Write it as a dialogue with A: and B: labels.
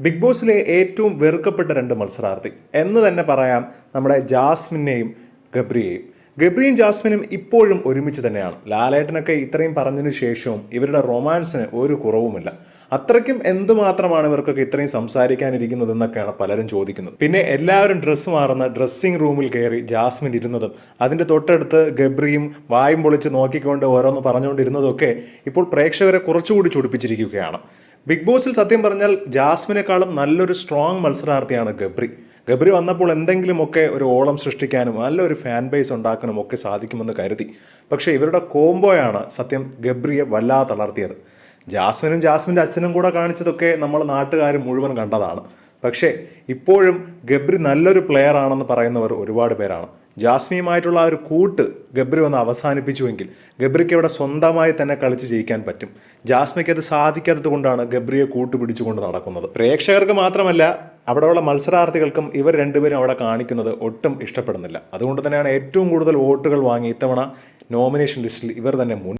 A: Big ബോസിലെ ഏറ്റവും വെറുക്കപ്പെട്ട രണ്ട് മത്സരാർത്ഥി. എന്ന് തന്നെ പറയാം നമ്മുടെ ജാസ്മിനെയും ഗബ്രിയെയും. ഗബ്രിയും ജാസ്മിനും ഇപ്പോഴും ഒരുമിച്ച് തന്നെയാണ്. ലാലേട്ടനൊക്കെ ഇത്രയും പറഞ്ഞതിന് ശേഷവും ഇവരുടെ റൊമാൻസിന് ഒരു കുറവുമില്ല. അത്രയ്ക്കും എന്തുമാത്രമാണ് ഇവർക്കൊക്കെ ഇത്രയും സംസാരിക്കാനിരിക്കുന്നതെന്നൊക്കെയാണ് പലരും ചോദിക്കുന്നത്. പിന്നെ എല്ലാവരും ഡ്രസ്സ് മാറുന്ന ഡ്രസ്സിംഗ് റൂമിൽ കയറി ജാസ്മിൻ ഇരുന്നതും അതിന്റെ തൊട്ടടുത്ത് ഗബ്രിയും വായും പൊളിച്ച് നോക്കിക്കൊണ്ട് ഓരോന്ന് പറഞ്ഞുകൊണ്ടിരുന്നതൊക്കെ ഇപ്പോൾ പ്രേക്ഷകരെ കുറച്ചുകൂടി ചൊടിപ്പിച്ചിരിക്കുകയാണ്. ബിഗ് ബോസിൽ സത്യം പറഞ്ഞാൽ ജാസ്മിനേക്കാളും നല്ലൊരു സ്ട്രോങ് മത്സരാർത്ഥിയാണ് ഗബ്രി. ഗബ്രി വന്നപ്പോൾ എന്തെങ്കിലുമൊക്കെ ഒരു ഓളം സൃഷ്ടിക്കാനും നല്ലൊരു ഫാൻ ബേസ് ഉണ്ടാക്കാനും ഒക്കെ സാധിക്കുമെന്ന് കരുതി. പക്ഷേ ഇവരുടെ കോംബോയാണ് സത്യം ഗബ്രിയെ വല്ലാതെ തളർത്തിയത്. ജാസ്മിനും ജാസ്മിന്റെ അച്ഛനും കൂടെ കാണിച്ചതൊക്കെ നമ്മൾ നാട്ടുകാർ മുഴുവൻ കണ്ടതാണ്. പക്ഷേ ഇപ്പോഴും ഗബ്രി നല്ലൊരു പ്ലെയർ ആണെന്ന് പറയുന്നവർ ഒരുപാട് പേരാണ്. ജാസ്മിയുമായിട്ടുള്ള ആ ഒരു കൂട്ട് ഗബ്രി ഒന്ന് അവസാനിപ്പിച്ചുവെങ്കിൽ ഗബ്രിക്ക് ഇവിടെ സ്വന്തമായി തന്നെ കളിച്ച് ജയിക്കാൻ പറ്റും. ജാസ്മിക്ക് അത് സാധിക്കാത്തത് കൊണ്ടാണ് ഗബ്രിയെ കൂട്ടുപിടിച്ചുകൊണ്ട് നടക്കുന്നത്. പ്രേക്ഷകർക്ക് മാത്രമല്ല അവിടെയുള്ള മത്സരാർത്ഥികൾക്കും ഇവർ രണ്ടുപേരും അവിടെ കാണിക്കുന്നത് ഒട്ടും ഇഷ്ടപ്പെടുന്നില്ല. അതുകൊണ്ട് തന്നെയാണ് ഏറ്റവും കൂടുതൽ വോട്ടുകൾ വാങ്ങി ഇത്തവണ നോമിനേഷൻ ലിസ്റ്റിൽ ഇവർ തന്നെ മുൻ